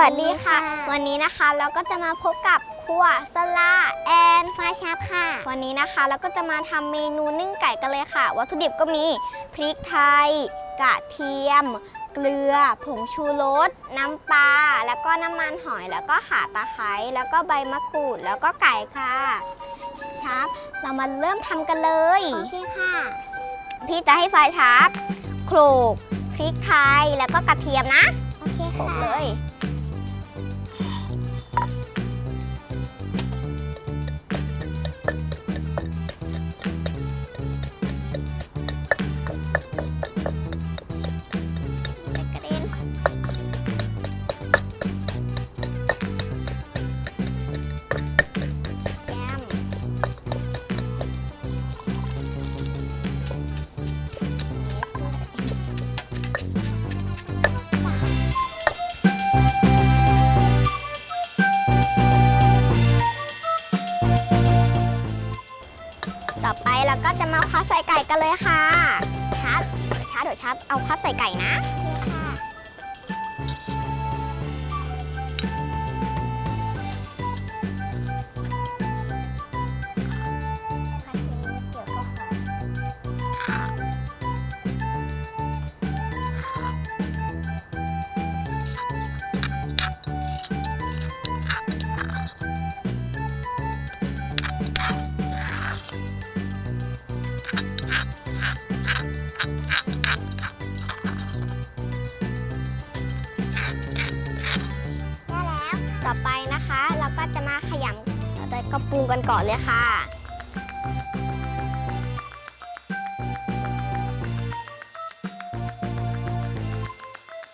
วันนี้นะคะเราก็จะมาพบกับครัวสลาแอนฟ้าชาบค่ะ วันนี้นะคะเราก็จะมาทำเมนูนึ่งไก่กันเลยค่ะ วัตถุดิบก็มีพริกไทย กระเทียม เกลือ ผงชูรส น้ำปลา แล้วก็น้ำมันหอย แล้วก็ข่าตะไคร้ แล้วก็ใบมะกรูด แล้วก็ไก่ค่ะ ครับ เรามาเริ่มทำกันเลย โอเคค่ะ พี่จะให้ไฟชาร์ปโขลกพริกไทย แล้วก็กระเทียมนะ โอเคโขลค่ะกเลย ต่อไปเราก็จะมาคัดใส่ไก่กันเลยค่ะ ชัด ชัดเดี๋ยวชัด เอาคัดใส่ไก่นะ กระปรุงกันก่อนเลยค่ะ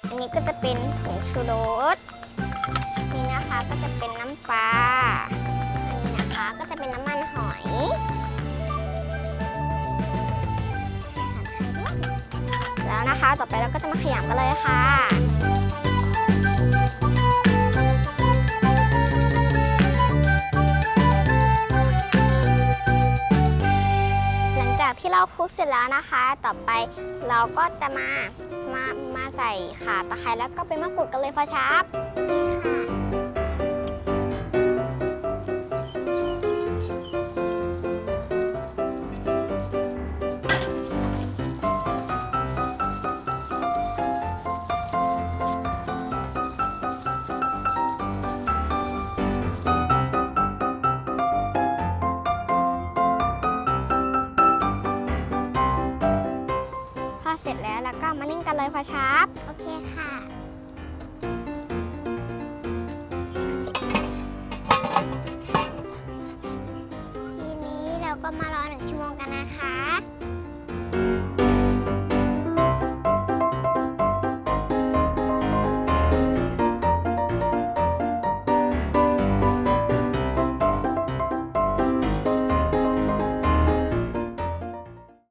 อันนี้ก็จะเป็นผงชูรส นี่นะคะก็จะเป็นน้ำปลา อันนี้นะคะก็จะเป็นน้ำมันหอยแล้วนะคะ ต่อไปเราก็จะมาขยำกันเลยค่ะ เราคลุกเสร็จแล้วนะคะ ต่อไปเราก็จะมามามาใส่ข่าตะไคร้แล้วก็เป็นมะกรูดกันเลยพอชับพ เลยพอชับโอเคค่ะ ทีนี้เราก็มารอหนึ่งชั่วโมงกันนะคะ